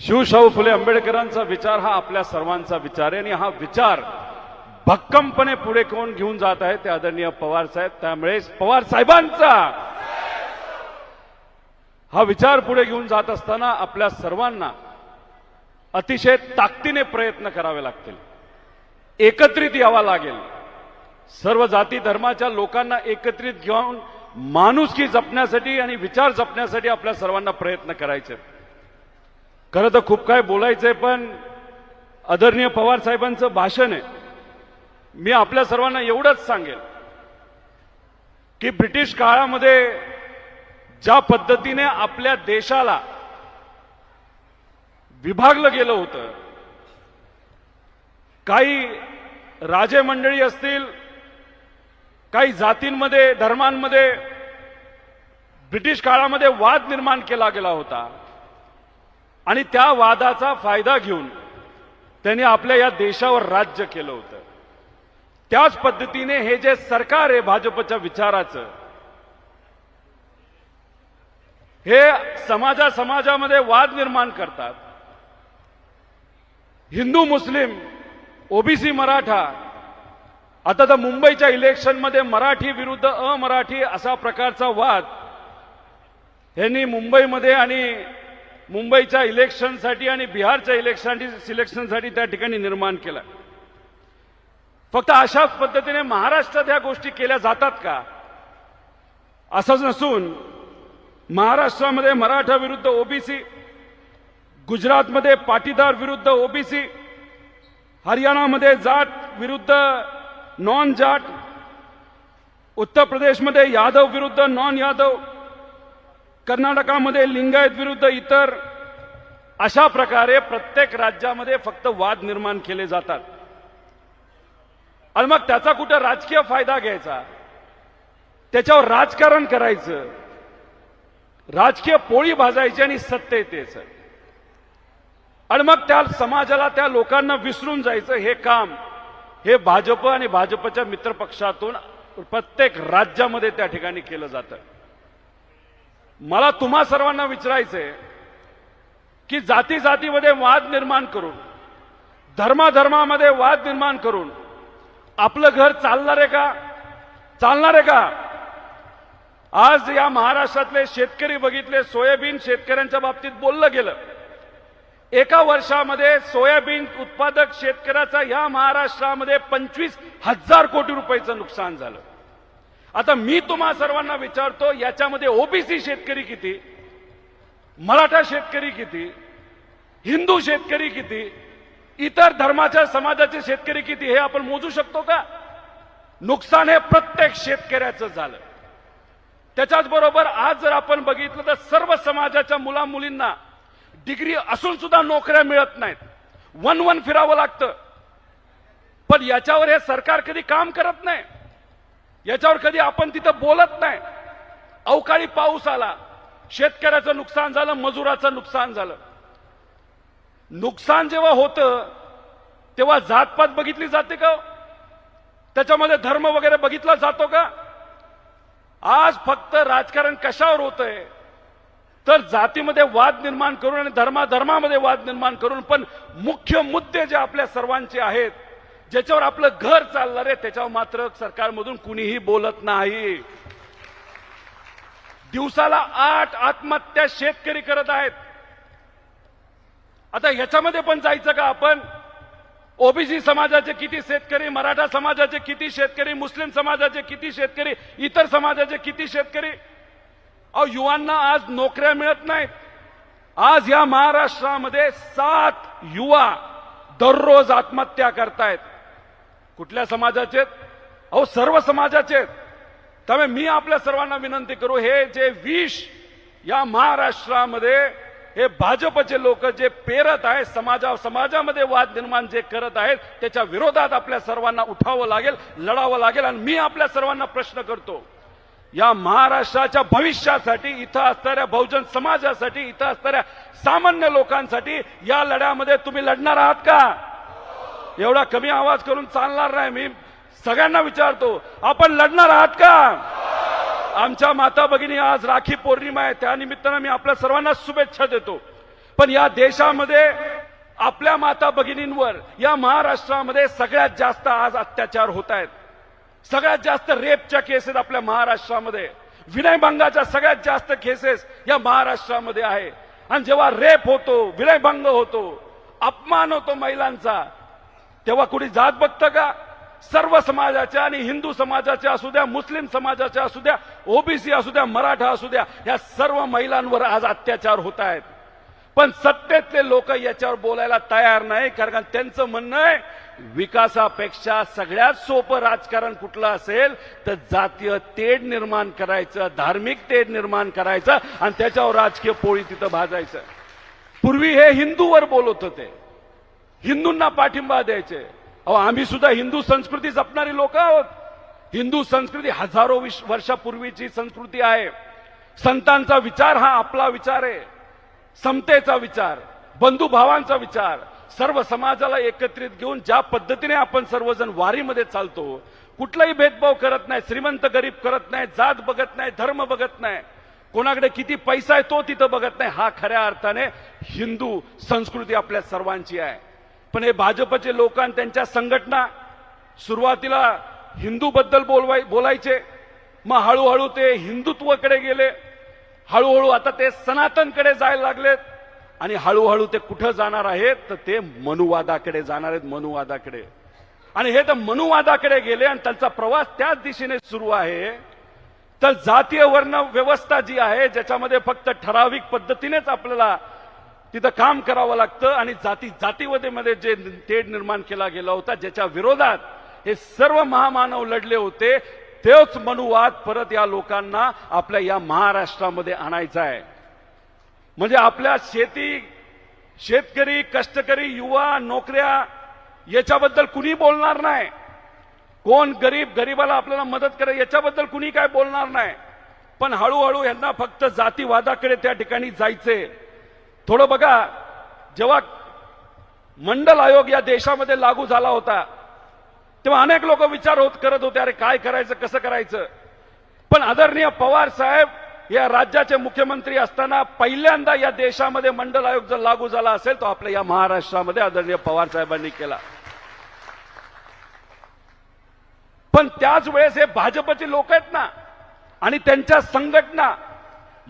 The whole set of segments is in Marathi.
शिवशाहू फुले आंबेडकरांचा विचार हा आपल्या सर्वांचा विचार आहे आणि हा विचार भक्कमपणे पुढे कोण घेऊन जात आहे. ते आदरणीय पवार साहेब त्यामुळे पवार साहेबांचा हा विचार पुढे घेऊन जात असताना आपल्या सर्वांना अतिशय ताकदीने प्रयत्न करावे लागतील. एकत्रित यावा लागेल. सर्व जाती धर्माच्या लोकांना एकत्रित घेऊन माणुसकी जपण्यासाठी आणि विचार जपण्यासाठी आपल्या सर्वांना प्रयत्न करायचे. खरं तर खूप काय बोलायचंय पण आदरणीय पवार साहेबांचं भाषण आहे. मी आपल्या सर्वांना एवढंच सांगेल की ब्रिटिश काळामध्ये ज्या पद्धतीने आपल्या देशाला विभागलं गेलं होतं काही राजे मंडळी असतील काही जातींमध्ये धर्मांमध्ये ब्रिटिश काळामध्ये वाद निर्माण केला गेला होता. आणि त्या वादाचा फायदा घेऊन त्यांनी आपल्या या देशावर राज्य केलं होतं. त्याच पद्धतीने हे जे सरकार आहे भाजपच्या विचाराचं हे समाजा समाजामध्ये वाद निर्माण करतात. हिंदू मुस्लिम ओबीसी मराठा आता तर मुंबईच्या इलेक्शनमध्ये मराठी विरुद्ध अमराठी असा प्रकारचा वाद यांनी मुंबईमध्ये आणि मुंबईच्या इलेक्शनसाठी आणि बिहारच्या इलेक्शन सिलेक्शनसाठी त्या ठिकाणी निर्माण केला. फक्त अशाच पद्धतीने महाराष्ट्रात ह्या गोष्टी केल्या जातात का? असंच नसून महाराष्ट्रामध्ये मराठा विरुद्ध ओबीसी गुजरातमध्ये पाटीदार विरुद्ध ओबीसी हरियाणामध्ये जाट विरुद्ध नॉन जाट उत्तर प्रदेशमध्ये यादव विरुद्ध नॉन यादव कर्नाटकामध्ये लिंगायत विरुद्ध इतर अशा प्रकारे प्रत्येक राज्यामध्ये फक्त वाद निर्माण केले जातात. आणि मग त्याचा कुठं राजकीय फायदा घ्यायचा? त्याच्यावर राजकारण करायचं. राजकीय पोळी भाजायची आणि सत्य यायचं आणि मग त्या समाजाला त्या लोकांना विसरून जायचं हे काम. हे भाजप आणि भाजपच्या मित्रपक्षातून प्रत्येक राज्यामध्ये त्या ठिकाणी केलं जातं. मला तुम्हा सर्वांना विचारायचंय की जाती जातीमध्ये वाद निर्माण करून धर्माधर्मामध्ये वाद निर्माण करून आपलं घर चालणार आहे का? चालणार आहे का? आज या महाराष्ट्रातले शेतकरी बघितले सोयाबीन शेतकऱ्यांच्या बाबतीत बोललं गेलं. एका वर्षामध्ये सोयाबीन उत्पादक शेतकऱ्याचा या महाराष्ट्रामध्ये पंचवीस हजार कोटी रुपयाचं नुकसान झालं. आता मी तुम्हा सर्वांना विचारतो याच्यामध्ये ओबीसी शेतकरी किती? मराठा शेतकरी किती? हिंदू शेतकरी किती? इतर धर्माच्या समाजाचे शेतकरी किती हे आपण मोजू शकतो का? नुकसान हे प्रत्येक शेतकऱ्याचं झालं. त्याच्याच बरोबर आज जर आपण बघितलं तर सर्व समाजाच्या मुला मुलींना डिग्री असून सुद्धा नोकऱ्या मिळत नाहीत. वन वन फिरावं लागतं. पण याच्यावर हे सरकार कधी काम करत नाही. याच्यावर कधी आपण तिथं बोलत नाही. अवकाळी पाऊस आला शेतकऱ्याचं नुकसान झालं मजुराचं नुकसान झालं. नुकसान जेव्हा होतं तेव्हा जातपात बघितली जाते का? त्याच्यामध्ये धर्म वगैरे बघितला जातो का? आज फक्त राजकारण कशावर होतंय? तर जातीमध्ये वाद निर्माण करून आणि धर्माधर्मामध्ये वाद निर्माण करून पण मुख्य मुद्दे जे आपल्या सर्वांचे आहेत ज्याच्यावर आपलं घर चालणार आहे त्याच्यावर मात्र सरकारमधून कुणीही बोलत नाही. दिवसाला आठ आत्महत्या शेतकरी करत आहेत. आता ह्याच्यामध्ये पण जायचं का आपण? ओबीसी समाजाचे किती शेतकरी मराठा समाजाचे किती शेतकरी मुस्लिम समाजाचे किती शेतकरी इतर समाजाचे किती शेतकरी? अहो युवांना आज नोकऱ्या मिळत नाहीत. आज या महाराष्ट्रामध्ये सात युवा दररोज आत्महत्या करतायत. कुठल्या समाजाचे आहेत? अहो सर्व समाजाचे आहेत. त्यामुळे मी आपल्या सर्वांना विनंती करू हे जे विष या महाराष्ट्रामध्ये हे भाजपचे लोक जे पेरत आहेत समाजा समाजामध्ये वाद निर्माण जे करत आहेत त्याच्या विरोधात आपल्या सर्वांना उठावं लागेल लढावं लागेल आणि मी आपल्या सर्वांना प्रश्न करतो या महाराष्ट्राच्या भविष्यासाठी इथं असणाऱ्या बहुजन समाजासाठी इथं असणाऱ्या सामान्य लोकांसाठी या लढ्यामध्ये तुम्ही लढणार आहात का एवढा कमी आवाज करून चालणार नाही मी सगळ्यांना विचारतो आपण लढणार आहात का? आमच्या माता भगिनी आज राखी पौर्णिमा आहे त्यानिमित्तानं मी आपल्या सर्वांना शुभेच्छा देतो. पण या देशामध्ये आपल्या माता भगिनींवर या महाराष्ट्रामध्ये सगळ्यात जास्त आज अत्याचार होत आहेत सगळ्यात जास्त रेपच्या केसेस आपल्या महाराष्ट्रामध्ये. विनयभंगाच्या सगळ्यात जास्त केसेस या महाराष्ट्रामध्ये आहे. आणि जेव्हा रेप होतो विनयभंग होतो अपमान होतो महिलांचा तेव्हा कुणी जात बघतं का? सर्व समाजाच्या आणि हिंदू समाजाच्या असू द्या मुस्लिम समाजाच्या असू द्या ओबीसी असू द्या मराठा असू द्या या सर्व महिलांवर आज अत्याचार होत आहेत पण सत्तेतले लोक याच्यावर बोलायला तयार नाही कारण त्यांचं म्हणणं आहे विकासापेक्षा सगळ्यात सोपं राजकारण कुठलं असेल तर जातीय तेढ निर्माण करायचं धार्मिक तेढ निर्माण करायचं आणि त्याच्यावर राजकीय पोळी तिथं भाजायचं. पूर्वी हे हिंदूवर बोलत होते. हिंदूंना पाठिंबा द्यायचे. अहो आम्ही सुद्धा हिंदू संस्कृती जपणारी लोक आहोत. हिंदू संस्कृती हजारो वर्षापूर्वीची संस्कृती आहे. संतांचा विचार हा आपला विचार आहे. समतेचा विचार बंधुभावांचा विचार सर्व समाजाला एकत्रित घेऊन ज्या पद्धतीने आपण सर्वजण वारीमध्ये चालतो कुठलाही भेदभाव करत नाही श्रीमंत गरीब करत नाही जात बघत नाही धर्म बघत नाही कोणाकडे किती पैसा आहे तो तिथं बघत नाही. हा खऱ्या अर्थाने हिंदू संस्कृती आपल्या सर्वांची आहे. पण हे भाजपचे लोक आणि त्यांच्या संघटना सुरुवातीला हिंदू बद्दल बोलवाय बोलायचे. मग हळूहळू ते हिंदुत्वकडे गेले. हळूहळू आता ते सनातनकडे जायला लागलेत. आणि हळूहळू ते कुठं जाणार आहेत? तर ते मनुवादाकडे जाणार आहेत मनुवादाकडे. आणि हे तर मनुवादाकडे गेले आणि त्यांचा प्रवास त्याच दिशेने सुरू आहे. तर जातीय वर्ण व्यवस्था जी आहे ज्याच्यामध्ये फक्त ठराविक पद्धतीनेच आपल्याला तिथं काम करावं लागतं आणि जाती जातीवतेमध्ये जे तेढ निर्माण केला गेला होता ज्याच्या विरोधात हे सर्व महामानव लढले होते तेच मनुवाद परत या लोकांना आपल्या या महाराष्ट्रामध्ये आणायचा आहे. म्हणजे आपल्या शेती शेतकरी कष्टकरी युवा नोकऱ्या याच्याबद्दल कुणी बोलणार नाही. कोण गरीब गरीबाला आपल्याला मदत करेल याच्याबद्दल कुणी काय बोलणार नाही. पण हळूहळू यांना फक्त जातीवादाकडे त्या ठिकाणी जायचे थोडं बघा जेव्हा मंडल आयोग या देशामध्ये लागू झाला होता तेव्हा अनेक लोक विचार होत करत होते अरे काय करायचं कसं करायचं? पण आदरणीय पवार साहेब या राज्याचे मुख्यमंत्री असताना पहिल्यांदा या देशामध्ये मंडल आयोग जर लागू झाला असेल तो आपल्या या महाराष्ट्रामध्ये आदरणीय पवार साहेबांनी केला. पण त्याच वेळेस हे भाजपचे लोक आहेत ना आणि त्यांच्या संघटना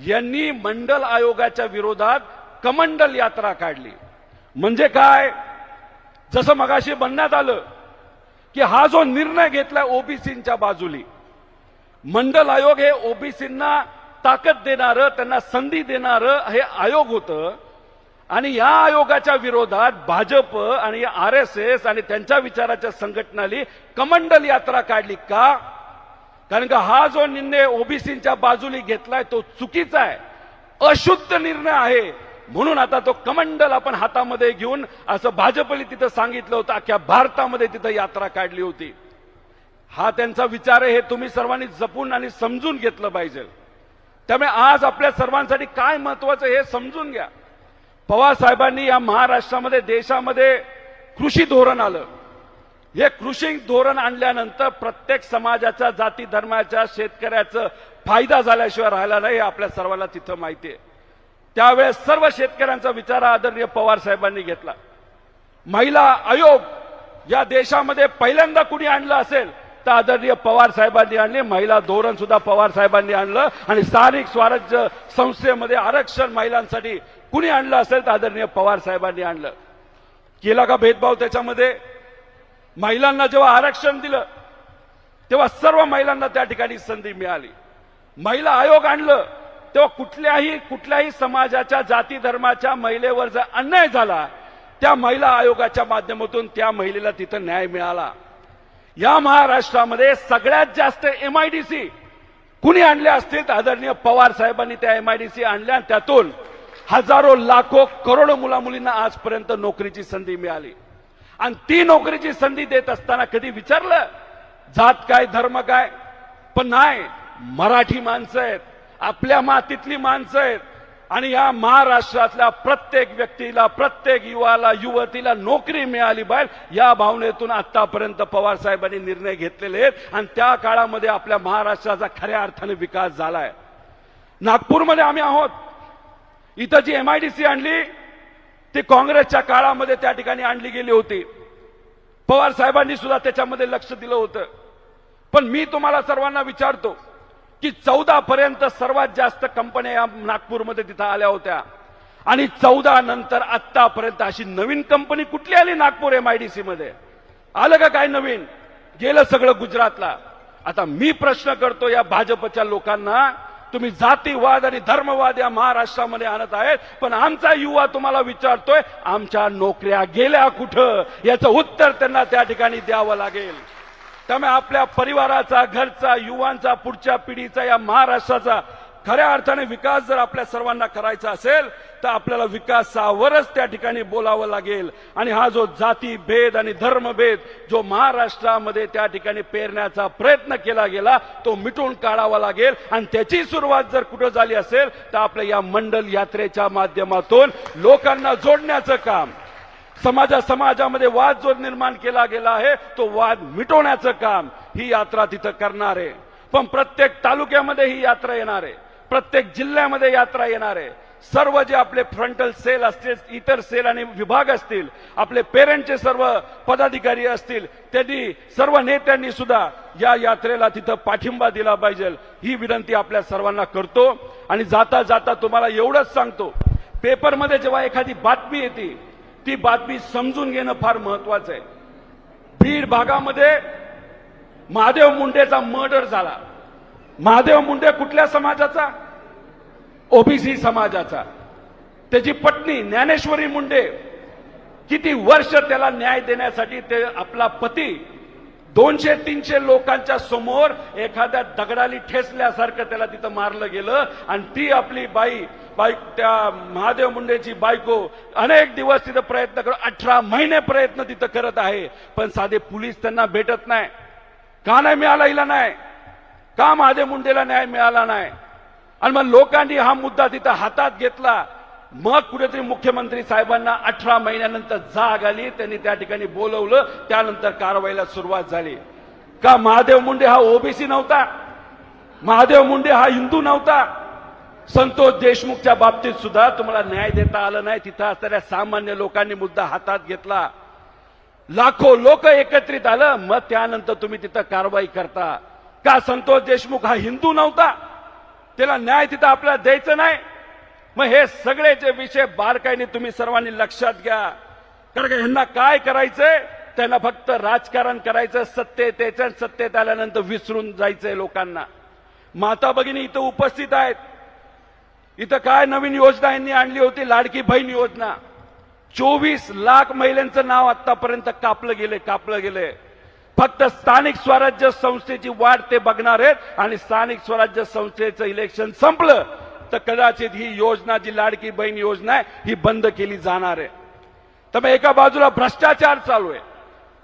यांनी मंडल आयोगाच्या विरोधात कमंडल यात्रा काढली. म्हणजे काय? जसं मगाशी म्हणण्यात आलं की हा जो निर्णय घेतलाय ओबीसींच्या बाजूली मंडल आयोग हे ओबीसींना ताकद देणारं त्यांना संधी देणारं हे आयोग होतं. आणि या आयोगाच्या विरोधात भाजप आणि आर एस एस आणि त्यांच्या विचाराच्या संघटनाली कमंडल यात्रा काढली का? कारण का हा जो निर्णय ओबीसींच्या बाजूली घेतलाय तो चुकीचा आहे. अशुद्ध निर्णय आहे. म्हणून आता तो कमंडल आपण हातामध्ये घेऊन असं भाजपने तिथं सांगितलं होतं अख्ख्या भारतामध्ये तिथं यात्रा काढली होती. हा त्यांचा विचार आहे हे तुम्ही सर्वांनी जपून आणि समजून घेतलं पाहिजे. त्यामुळे आज आपल्या सर्वांसाठी काय महत्वाचं हे समजून घ्या. पवार साहेबांनी या महाराष्ट्रामध्ये देशामध्ये कृषी धोरण आलं. हे कृषी धोरण आणल्यानंतर प्रत्येक समाजाच्या जाती धर्माच्या शेतकऱ्याचं फायदा झाल्याशिवाय राहिला नाही हे आपल्या सर्वांना तिथं माहिती आहे. त्यावेळेस सर्व शेतकऱ्यांचा विचार आदरणीय पवार साहेबांनी घेतला. महिला आयोग या देशामध्ये पहिल्यांदा कुणी आणलं असेल तर आदरणीय पवार साहेबांनी आणले महिला धोरण सुद्धा पवार साहेबांनी आणलं आणि स्थानिक स्वराज्य संस्थेमध्ये आरक्षण महिलांसाठी कुणी आणलं असेल तर आदरणीय पवार साहेबांनी आणलं. केला का भेदभाव त्याच्यामध्ये? महिलांना जेव्हा आरक्षण दिलं तेव्हा सर्व महिलांना त्या ठिकाणी संधी मिळाली. महिला आयोग आणलं तेव्हा कुठल्याही कुठल्याही समाजाच्या जाती धर्माच्या महिलेवर जर अन्याय झाला त्या महिला आयोगाच्या माध्यमातून त्या महिलेला तिथं न्याय मिळाला. या महाराष्ट्रामध्ये सगळ्यात जास्त एमआयडीसी कुणी आणले असतील? तर आदरणीय पवार साहेबांनी त्या एमआयडीसी आणल्या आणि त्यातून हजारो लाखो करोडो मुला मुलींना आजपर्यंत नोकरीची संधी मिळाली. आणि ती नोकरीची संधी देत असताना कधी विचारलं? जात काय धर्म काय? पण नाही मराठी माणसं आहेत. आपल्या मातीतली माणसं आहेत. आणि या महाराष्ट्रातल्या प्रत्येक व्यक्तीला प्रत्येक युवाला युवतीला नोकरी मिळाली पाहिजे या भावनेतून आतापर्यंत पवार साहेबांनी निर्णय घेतलेले आहेत. आणि त्या काळामध्ये आपल्या महाराष्ट्राचा खऱ्या अर्थाने विकास झालाय. नागपूरमध्ये आम्ही आहोत. इथं जी एमआयडीसी आणली ती काँग्रेसच्या काळामध्ये त्या ठिकाणी आणली गेली होती. पवार साहेबांनी सुद्धा त्याच्यामध्ये लक्ष दिलं होतं. पण मी तुम्हाला सर्वांना विचारतो की चौदा पर्यंत सर्वात जास्त कंपन्या या नागपूरमध्ये तिथं आल्या होत्या. आणि चौदा नंतर आत्तापर्यंत अशी नवीन कंपनी कुठली आली नागपूर एमआयडीसी मध्ये? आलं का काय नवीन? गेलं सगळं गुजरातला. आता मी प्रश्न करतो या भाजपच्या लोकांना तुम्ही जातीवाद आणि धर्मवाद या महाराष्ट्रामध्ये आणत आहेत पण आमचा युवा तुम्हाला विचारतोय आमच्या नोकऱ्या गेल्या कुठं? याचं उत्तर त्यांना त्या ठिकाणी द्यावं लागेल. त्यामुळे आपल्या परिवाराचा घरचा युवांचा पुढच्या पिढीचा या महाराष्ट्राचा खऱ्या अर्थाने विकास जर आपल्या सर्वांना करायचा असेल तर आपल्याला विकासावरच त्या ठिकाणी बोलावं लागेल. आणि हा जो जाती भेद आणि धर्मभेद जो महाराष्ट्रामध्ये त्या ठिकाणी पेरण्याचा प्रयत्न केला गेला तो मिटून काढावा लागेल. आणि त्याची सुरुवात जर कुठं झाली असेल तर आपल्या या मंडल यात्रेच्या माध्यमातून लोकांना जोडण्याचं काम. समाजा समाजामध्ये वाद जो निर्माण केला गेला आहे तो वाद मिटवण्याचं काम ही यात्रा तिथं करणार आहे. पण प्रत्येक तालुक्यामध्ये ही यात्रा येणार आहे. प्रत्येक जिल्ह्यामध्ये यात्रा येणार आहे. सर्व जे आपले फ्रंटल सेल असतील इतर सेल आणि विभाग असतील आपले पेरेंटचे सर्व पदाधिकारी असतील त्यांनी सर्व नेत्यांनी सुद्धा या यात्रेला तिथं पाठिंबा दिला पाहिजे. ही विनंती आपल्या सर्वांना करतो. आणि जाता जाता तुम्हाला एवढंच सांगतो. पेपरमध्ये जेव्हा एखादी बातमी येते ती बातमी समजून घेणं फार महत्वाचं आहे. बीड भागामध्ये महादेव मुंडेचा मर्डर झाला. महादेव मुंडे कुठल्या समाजाचा? ओबीसी समाजाचा. त्याची पत्नी ज्ञानेश्वरी मुंडे किती वर्ष त्याला न्याय देण्यासाठी ते आपला पती दोनशे तीनशे लोकांच्या समोर एखाद्या दगडाली ठेचल्यासारखं त्याला तिथं मारलं गेलं. आणि ती आपली बाई बाई त्या महादेव मुंडेची बायको अनेक दिवस तिथं प्रयत्न करत अठरा महिने प्रयत्न तिथं करत आहे. पण साधे पोलीस त्यांना भेटत नाही. का नाही मिळाला हिला नाही का महादेव मुंडेला न्याय मिळाला नाही? आणि मग लोकांनी हा मुद्दा तिथं हातात घेतला. मग कुठेतरी मुख्यमंत्री साहेबांना अठरा महिन्यानंतर जाग आली. त्यांनी त्या ठिकाणी बोलवलं. त्यानंतर कारवाईला सुरुवात झाली. का महादेव मुंडे हा ओबीसी नव्हता? महादेव मुंडे हा हिंदू नव्हता? संतोष देशमुखच्या बाबतीत सुद्धा तुम्हाला न्याय देता आलं नाही. तिथं असणाऱ्या सामान्य लोकांनी मुद्दा हातात घेतला. लाखो लोक एकत्रित आलं. मग त्यानंतर तुम्ही तिथं कारवाई करता. का संतोष देशमुख हा हिंदू नव्हता? त्याला न्याय तिथं आपल्याला द्यायचं नाही? मग हे सगळे जे विषय बारकाईने तुम्ही सर्वांनी लक्षात घ्या. कारण का ह्यांना काय करायचंय? त्यांना फक्त राजकारण करायचं सत्तेत यायचं सत्तेत आल्यानंतर विसरून जायचंय लोकांना. माता भगिनी इथं उपस्थित आहेत. इथं काय नवीन योजना यांनी आणली होती? लाडकी बहीण योजना. चोवीस लाख महिलांचं नाव आतापर्यंत कापलं गेले कापलं गेले फक्त स्थानिक स्वराज्य संस्थेची वाट ते बघणार आहेत आणि स्थानिक स्वराज्य संस्थेचं इलेक्शन संपलं. तर कदाचित ही योजना जी लाडकी बहीण योजना आहे ही बंद केली जाणार आहे. त्यामुळे एका बाजूला भ्रष्टाचार चालू आहे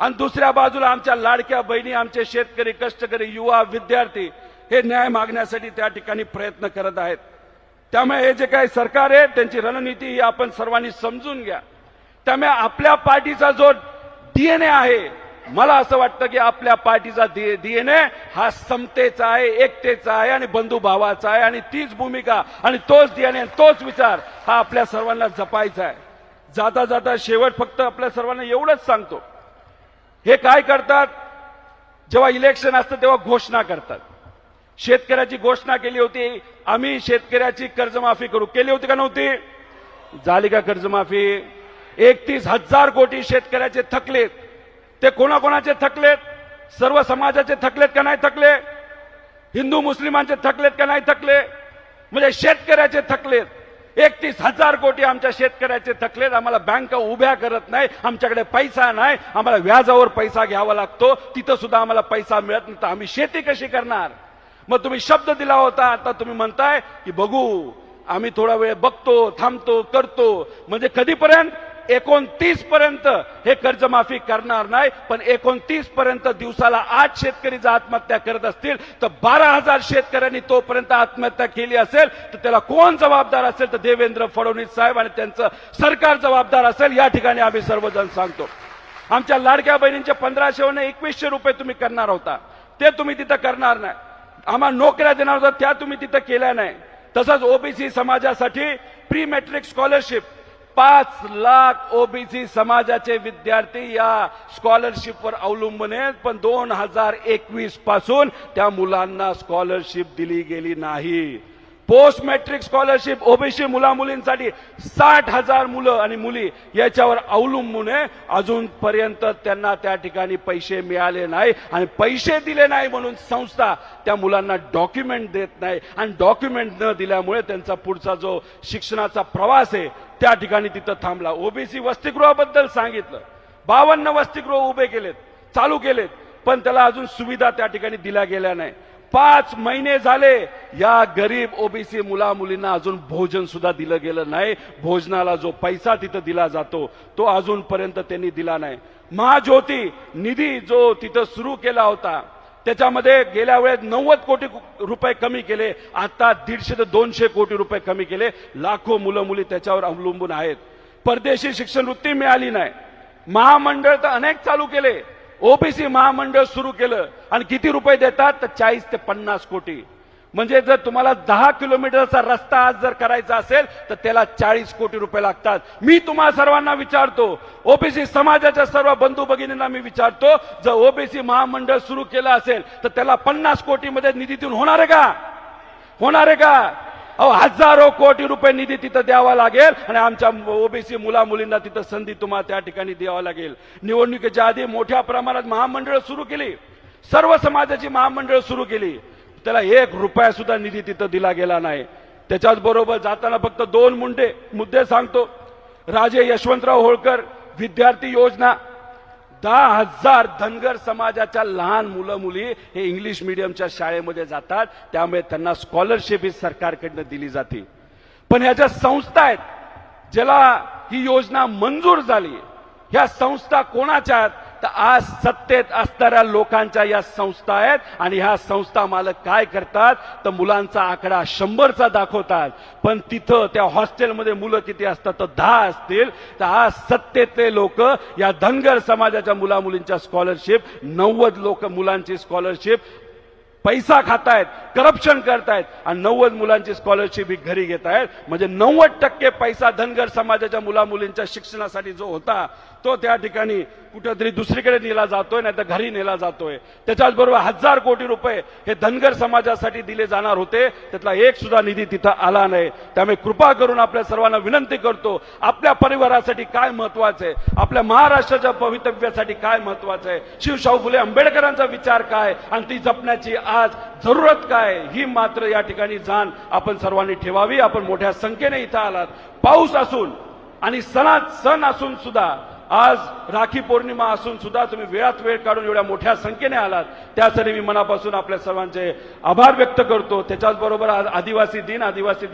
आणि दुसऱ्या बाजूला आमच्या लाडक्या बहिणी आमचे शेतकरी कष्टकरी युवा विद्यार्थी हे न्याय मागण्यासाठी त्या ठिकाणी प्रयत्न करत आहेत. त्यामुळे हे जे काही सरकार आहे त्यांची रणनीती ही आपण सर्वांनी समजून घ्या. त्यामुळे आपल्या पार्टीचा जो डीएनए आहे मला असं वाटतं की आपल्या पार्टीचा डीएनए हा समतेचा आहे एकतेचा आहे आणि बंधुभावाचा आहे. आणि तीच भूमिका आणि तोच डीएनए तोच विचार हा आपल्या सर्वांना जपायचा आहे. जाता जाता शेवट फक्त आपल्या सर्वांना एवढंच सांगतो. हे काय करतात? जेव्हा इलेक्शन असतं तेव्हा घोषणा करतात. शेतकऱ्याची घोषणा केली होती. आम्ही शेतकऱ्याची कर्जमाफी करू. केली होती का नव्हती? झाली का कर्जमाफी? एकतीस हजार कोटी शेतकऱ्याचे थकलेत. ते कोणाकोणाचे थकलेत? सर्व समाजाचे थकलेत का नाही थकले? हिंदू मुस्लिमांचे थकलेत का नाही थकले? म्हणजे शेतकऱ्याचे थकलेत. एकतीस हजार कोटी आमच्या शेतकऱ्याचे थकलेत. आम्हाला बँका उभ्या करत नाही. आमच्याकडे पैसा नाही. आम्हाला व्याजावर पैसा घ्यावा लागतो. तिथं सुद्धा आम्हाला पैसा मिळत नाही. तर आम्ही शेती कशी करणार? मग तुम्ही शब्द दिला होता. आता तुम्ही म्हणताय की बघू आम्ही थोडा वेळ बघतो थांबतो करतो. म्हणजे कधीपर्यंत? एकोणतीस पर्यंत हे कर्जमाफी करणार नाही पण एकोणतीस पर्यंत दिवसाला आठ शेतकरी जर आत्महत्या करत असतील तर बारा हजार शेतकऱ्यांनी तोपर्यंत आत्महत्या केली असेल तर त्याला कोण जबाबदार असेल? तर देवेंद्र फडणवीस साहेब आणि त्यांचं सरकार जबाबदार असेल या ठिकाणी आम्ही सर्वजण सांगतो. आमच्या लाडक्या बहिणींचे पंधराशे एकवीसशे रुपये तुम्ही करणार होता. ते तुम्ही तिथं करणार नाही. आम्हाला नोकऱ्या देणार होता त्या तुम्ही तिथं केल्या नाही. तसंच ओबीसी समाजासाठी प्री मॅट्रिक स्कॉलरशिप पाच लाख ओबीसी समाजाचे विद्यार्थी या स्कॉलरशिपवर अवलंबून आहेत पण दोन हजार एकवीसपासून त्या मुलांना स्कॉलरशिप दिली गेली नाही. पोस्ट मॅट्रिक स्कॉलरशिप ओबीसी मुला मुलींसाठी साठ हजार मुलं आणि मुली याच्यावर अवलंबून आहे. अजूनपर्यंत त्यांना त्या ठिकाणी पैसे मिळाले नाही आणि पैसे दिले नाही म्हणून संस्था त्या मुलांना डॉक्युमेंट देत नाही. आणि डॉक्युमेंट न दिल्यामुळे त्यांचा पुढचा जो शिक्षणाचा प्रवास आहे त्या ठिकाणी तिथं थांबला. ओबीसी वसतिगृहाबद्दल सांगितलं. बावन्न वसतिगृह उभे केलेत चालू केलेत पण त्याला अजून सुविधा त्या ठिकाणी दिल्या गेल्या नाही. पाच महिने झाले या गरीब ओबीसी मुला मुलींना अजून भोजन सुद्धा दिलं गेलं नाही. भोजनाला जो पैसा तिथं दिला जातो तो अजूनपर्यंत त्यांनी दिला नाही. महाज्योती निधी जो तिथं सुरू केला होता त्याच्यामध्ये गेल्या वेळेस नव्वद कोटी रुपये कमी केले आता दीडशे ते दोनशे कोटी रुपये कमी केले. लाखो मुलं मुली त्याच्यावर अवलंबून आहेत. परदेशी शिक्षणवृत्ती मिळाली नाही. महामंडळ तर अनेक चालू केले. ओबीसी महामंडळ सुरू केलं. आणि किती रुपये देतात? तर चाळीस ते पन्नास कोटी. म्हणजे जर तुम्हाला दहा किलोमीटरचा रस्ता आज जर करायचा असेल तर त्याला चाळीस कोटी रुपये लागतात. मी तुम्हा सर्वांना विचारतो ओबीसी समाजाच्या सर्व बंधू भगिनींना मी विचारतो जर ओबीसी महामंडळ सुरू केलं असेल तर त्याला पन्नास कोटीमध्ये निधीतून होणार आहे का? होणार आहे का? अहो हजारो कोटी रुपये निधी तिथं द्यावा लागेल आणि आमच्या ओबीसी मुला मुलींना तिथं संधी तुम्हाला त्या ठिकाणी द्यावा लागेल. निवडणुकीच्या आधी मोठ्या प्रमाणात महामंडळ सुरू केली. सर्व समाजाची महामंडळ सुरू केली. त्याला एक रुपया सुद्धा निधी तिथं दिला गेला नाही. त्याच्याच बरोबर जाताना फक्त दोन मुंडे मुद्दे सांगतो. राजे यशवंतराव होळकर विद्यार्थी योजना. दहा हजार धनगर समाजाच्या लहान मुलं मुली हे इंग्लिश मिडियमच्या शाळेमध्ये जातात. त्यामुळे त्यांना स्कॉलरशिप ही सरकारकडनं दिली जाते. पण ह्या ज्या संस्था आहेत ज्याला ही योजना मंजूर झाली ह्या संस्था कोणाच्या आहेत? तर आज सत्तेत असणाऱ्या लोकांच्या या संस्था आहेत आणि ह्या संस्था मालक काय करतात? तर मुलांचा आकडा शंभरचा दाखवतात. पण तिथं त्या हॉस्टेलमध्ये मुलं किती असतात? तर दहा असतील. तर आज सत्तेतले लोक या धनगर समाजाच्या मुलामुलींच्या स्कॉलरशिप नव्वद लोक मुलांची स्कॉलरशिप पैसा खातायत करप्शन करतायत आणि नव्वद मुलांची स्कॉलरशिप ही घरी घेत आहेत म्हणजे नव्वद टक्के पैसा धनगर समाजाच्या मुलामुलींच्या शिक्षणासाठी जो होता तो त्या ठिकाणी कुठेतरी दुसरीकडे नेला जातोय नाही तर घरी नेला जातोय. त्याच्याच बरोबर हजार कोटी रुपये हे धनगर समाजासाठी दिले जाणार होते. त्यातला एक सुद्धा निधी तिथं आला नाही. त्यामुळे कृपा करून आपल्या सर्वांना विनंती करतो आपल्या परिवारासाठी काय महत्वाचं आहे? आपल्या महाराष्ट्राच्या भवितव्यासाठी काय महत्वाचं आहे? शिवशाहू फुले आंबेडकरांचा विचार काय? आणि ती जपण्याची आज जरूरत काय? ही मात्र या ठिकाणी जाण आपण सर्वांनी ठेवावी. आपण मोठ्या संख्येने इथं आलात. पाऊस असून आणि सणात सण असून सुद्धा आज राखी पौर्णिमा असून सुद्धा तुम्ही वेळात वेळ काढून एवढ्या मोठ्या संख्येने आलात. त्यासाठी मी मनापासून आपल्या सर्वांचे आभार व्यक्त करतो. त्याच्याचबरोबर आज आदिवासी दिन आदिवासी